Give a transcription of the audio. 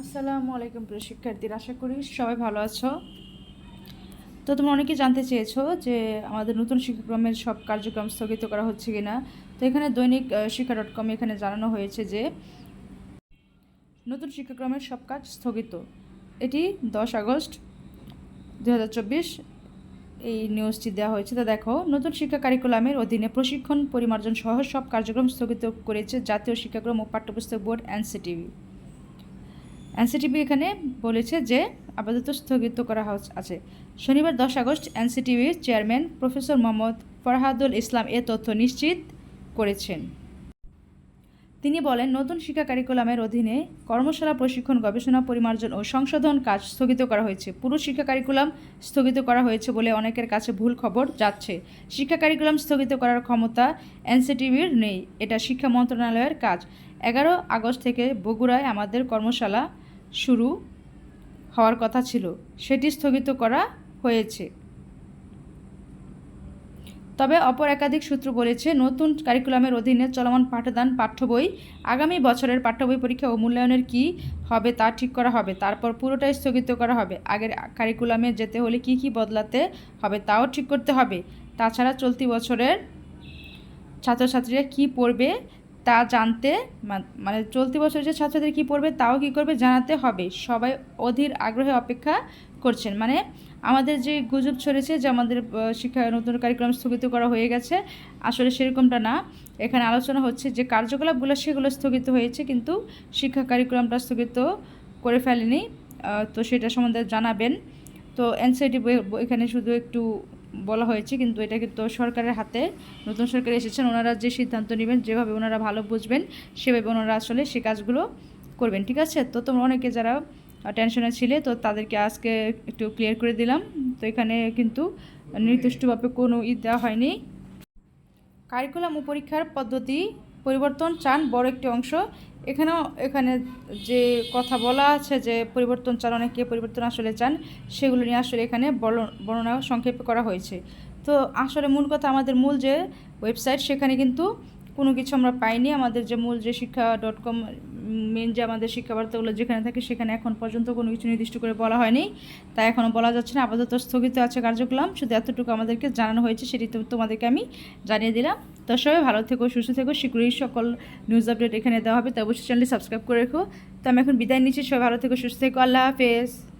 আসসালামু আলাইকুম প্রিয় শিক্ষার্থীরা, আশা করি সবাই ভালো আছো। তো তোমরা অনেকে জানতে চেয়েছো যে আমাদের নতুন শিক্ষাক্রমের সব কার্যক্রম স্থগিত করা হচ্ছে কি না তো এখানে দৈনিক শিক্ষা ডট কম এখানে জানানো হয়েছে যে নতুন শিক্ষাক্রমের সব কাজ স্থগিত। এটি দশ আগস্ট দু হাজার চব্বিশ এই নিউজটি দেওয়া হয়েছে। তো দেখো, নতুন শিক্ষা কারিকুলামের অধীনে প্রশিক্ষণ, পরিমার্জন সহ সব কার্যক্রম স্থগিত করেছে জাতীয় শিক্ষাক্রম ও পাঠ্যপুস্তক বোর্ড এনসিটিভি। এনসিটিভি এখানে বলেছে যে আপাতত স্থগিত করা আছে। শনিবার দশ আগস্ট এনসিটিভির চেয়ারম্যান প্রফেসর মোহাম্মদ ফরহাদুল ইসলাম এ তথ্য নিশ্চিত করেছেন। তিনি বলেন, নতুন শিক্ষা কারিকুলামের অধীনে কর্মশালা, প্রশিক্ষণ, গবেষণা, পরিমার্জন ও সংশোধন কাজ স্থগিত করা হয়েছে। পুরো শিক্ষা কারিকুলাম স্থগিত করা হয়েছে বলে অনেকের কাছে ভুল খবর যাচ্ছে। শিক্ষা কারিকুলাম স্থগিত করার ক্ষমতা এনসিটিভির নেই। এটা শিক্ষা মন্ত্রণালয়ের কাজ। এগারো আগস্ট থেকে বগুড়ায় আমাদের কর্মশালা শুরু হওয়ার কথা ছিল। সেটি স্থগিত করা হয়েছে। তবে অপর একাধিক সূত্র বলেছে, নতুন কারিকুলামের অধীনে চলমান পাঠদান, পাঠ্য বই, আগামী বছরের পাঠ্য বই পরীক্ষা ও মূল্যায়নের কী হবে তা ঠিক করা হবে, তারপর পুরোটাই স্থগিত করা হবে। আগের কারিকুলামে যেতে হলে কি কি বদলাতে হবে তাও ঠিক করতে হবে। তাছাড়া চলতি বছরের ছাত্রছাত্রীরা কি পড়বে তা জানতে মানে চলতি বছর যে ছাত্রছাত্রী কী পড়বে তাও কী করবে জানাতে হবে। সবাই অধীর আগ্রহে অপেক্ষা করছেন। মানে আমাদের যে গুজব ছড়েছে, যে আমাদের শিক্ষা নতুন কারিকুলাম স্থগিত করা হয়ে গেছে, আসলে সেরকমটা না। এখানে আলোচনা হচ্ছে যে কার্যকলাপগুলো সেগুলো স্থগিত হয়েছে, কিন্তু শিক্ষা কারিকুলামটা স্থগিত করে ফেলেনি। তো সেটা সম্বন্ধে জানাবেন। তো এনসিআইটি এখানে শুধু একটু বলা হয়েছে, কিন্তু এটা কিন্তু সরকারের হাতে। নতুন সরকার এসেছেন, ওনারা যে সিদ্ধান্ত নেবেন, যেভাবে ওনারা ভালো বুঝবেন, সেভাবে ওনারা আসলে সে কাজগুলো করবেন, ঠিক আছে? তো তোমরা অনেকে যারা টেনশনে ছিলে, তো তাদেরকে আজকে একটু ক্লিয়ার করে দিলাম। তো এখানে কিন্তু নির্দিষ্টভাবে কোনো ই দেওয়া হয়নি। কারিকুলাম পরীক্ষার পদ্ধতি পরিবর্তন চান, বড় একটি অংশ। এখানেও এখানে যে কথা বলা আছে যে পরিবর্তন চান, অনেকে পরিবর্তন আসলে চান, সেগুলো নিয়ে আসলে এখানে বর্ণ- বর্ণনা সংক্ষেপে করা হয়েছে। তো আসলে মূল কথা আমাদের মূল যে ওয়েবসাইট, সেখানে কিন্তু কোনো কিছু আমরা পাইনি। আমাদের যে মূল যে শিক্ষা ডট কম মেন যে আমাদের শিক্ষাবার্তাগুলো যেখানে থাকে সেখানে এখন পর্যন্ত কোনো কিছু নির্দিষ্ট করে বলা হয়নি। তাই এখনও বলা যাচ্ছে না। আপাতত স্থগিত আছে কার্যক্রম। শুধু এতটুকু আমাদেরকে জানানো হয়েছে সেটি তো তোমাদেরকে আমি জানিয়ে দিলাম। তো সবাই ভালো থেকো, সুস্থ থেকো। শীঘ্রই সকল নিউজ আপডেট এখানে দেওয়া হবে। তো অবশ্যই চ্যানেলটি সাবস্ক্রাইব করে রেখো। তো আমি এখন বিদায় নিচ্ছি। সবাই ভালো থেকো, সুস্থ থেকো। আল্লাহ হাফেজ।